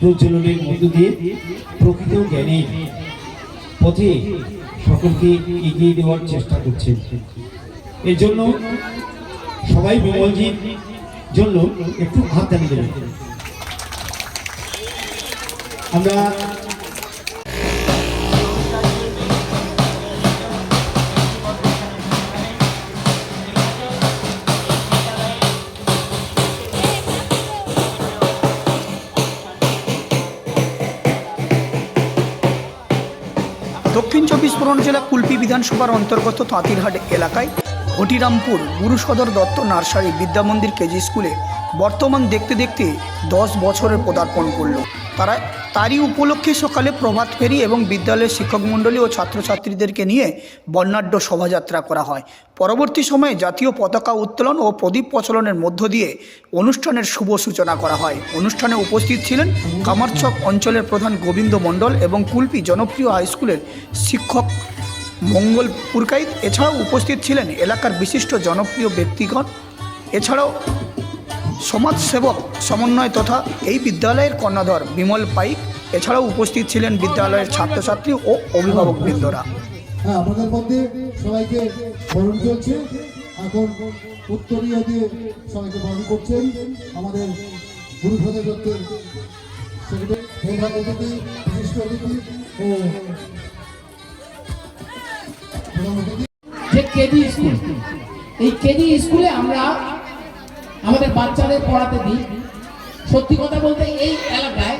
প্রজ্বলনের মধ্য দিয়ে প্রকৃত জ্ঞানের পথে সকলকে এগিয়ে দেওয়ার চেষ্টা করছেন। এর জন্য সবাই বিমলজির জন্য একটু হাত দাঁড়িয়ে দেবেন। আমরা দক্ষিণ চব্বিশ পরগনা জেলা কুলপি বিধানসভার অন্তর্গত তাঁতিরহাট এলাকায় ঘটিরামপুর গুরুসদর দত্ত নার্সারি বিদ্যামন্দির কেজি স্কুলে বর্তমান দেখতে দেখতে দশ বছরের পদার্পণ করল। তারা তারই উপলক্ষে সকালে প্রভাত ফেরি এবং বিদ্যালয়ের শিক্ষক মণ্ডলী ও ছাত্রছাত্রীদেরকে নিয়ে বর্ণাঢ্য শোভাযাত্রা করা হয়। পরবর্তী সময়ে জাতীয় পতাকা উত্তোলন ও প্রদীপ প্রচলনের মধ্য দিয়ে অনুষ্ঠানের শুভ সূচনা করা হয়। অনুষ্ঠানে উপস্থিত ছিলেন কামারচক অঞ্চলের প্রধান গোবিন্দ মণ্ডল এবং কুলপি জনপ্রিয় হাই স্কুলের শিক্ষক মঙ্গল পুরকাইত। এছাড়াও উপস্থিত ছিলেন এলাকার বিশিষ্ট জনপ্রিয় ব্যক্তিগণ। এছাড়াও সমাজসেবক সমন্বয় তথা এই বিদ্যালয়ের কর্ণাধর বিমল পাইক। এছাড়াও উপস্থিত ছিলেন বিদ্যালয়ের ছাত্রছাত্রী ও অভিভাবকবৃন্দরা হ্যাঁ আপনাদের মধ্যে সবাইকে বরণ চলছে। এখন উত্তরীয় দিয়ে সবাইকে বরণ করছেন আমাদের দত্তের সেক্রেটারি বিশিষ্ট অতিথি ও স্কুল এই কেজি স্কুলে আমরা আমাদের বাচ্চাদের পড়াতে দিই। সত্যি কথা বলতে এই এলাকায়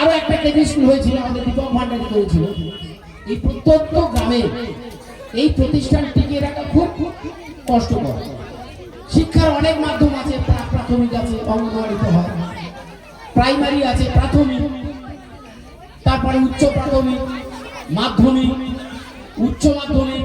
আরও একটা কেজি স্কুল হয়েছিল, আমাদের দীপক ভান্ডারি করেছিল। এই প্রত্যন্ত গ্রামে এই প্রতিষ্ঠান টিকিয়ে রাখা খুব খুব কষ্টকর। শিক্ষার অনেক মাধ্যম আছে প্রাথমিক আছে, অঙ্গনওয়াড়িতে হয়। প্রাইমারি আছে, প্রাথমিক। তারপরে উচ্চ প্রাথমিক, মাধ্যমিক, উচ্চ মাধ্যমিক।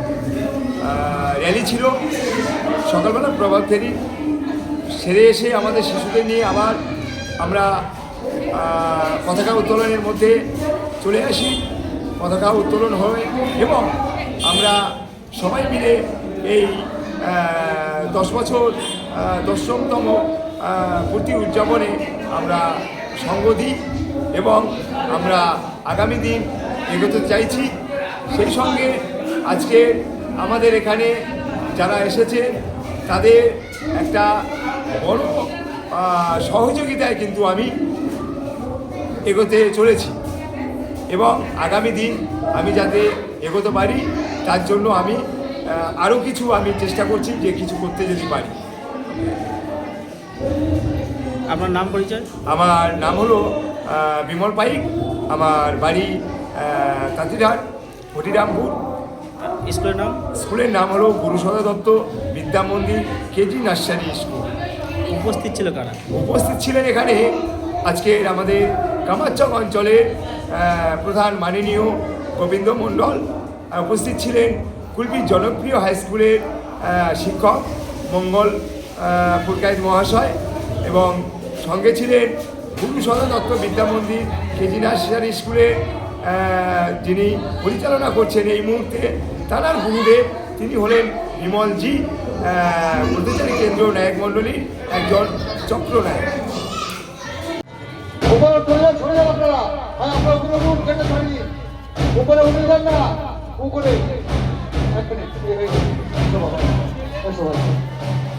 র্যালি ছিল। সকালবেলা প্রভাত ফেরি। সেরে এসে আমাদের শিশুদের নিয়ে আবার আমরা পতাকা উত্তোলনের মধ্যে চলে আসি। পতাকা উত্তোলন হয় এবং আমরা সবাই মিলে এই দশ বছর দশমতম পূর্তি উদযাপনে আমরা সঙ্গ দিই এবং আমরা আগামী দিন এগোতে চাইছি। সেই সঙ্গে আজকে আমাদের এখানে যারা এসেছে তাদের একটা বড় সহযোগিতায় কিন্তু আমি এগোতে চলেছি। এবং আগামী দিন আমি যাতে এগোতে পারি তার জন্য আমি আরও কিছু আমি চেষ্টা করছি যে কিছু করতে যদি পারি। আপনার নাম পরিচয়? আমার নাম হলো বিমল পাইক। আমার বাড়ি তাঁতিরহাট হরিরামপুর স্কুলের নাম? স্কুলের নাম হলো গুরুসদা দত্ত বিদ্যা মন্দির কেজি নার্সারি স্কুল। উপস্থিত ছিল কারা? উপস্থিত ছিলেন এখানে আজকের আমাদের কামারচক অঞ্চলের প্রধান মাননীয় গোবিন্দ মণ্ডল। উপস্থিত ছিলেন কুলবির জনপ্রিয় হাই স্কুলের শিক্ষক মঙ্গল পুরকায়েত মহাশয় এবং সঙ্গে ছিলেন গুরু সদা দত্ত বিদ্যা মন্দির কেজি নার্সারি স্কুলের যিনি পরিচালনা করছেন এই মুহূর্তে তাঁর গুরুদেব, তিনি হলেন বিমলজি ব্রহ্মচারী কেন্দ্র নায়ক মণ্ডলীর একজন তুলে ছড়ে আপনারা। হ্যাঁ উপরে কেটে উপরে উঠে যান না। উপরে। এক মিনিট।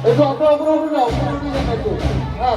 একটু আপনারা উপরে উঠে যান না একটু। হ্যাঁ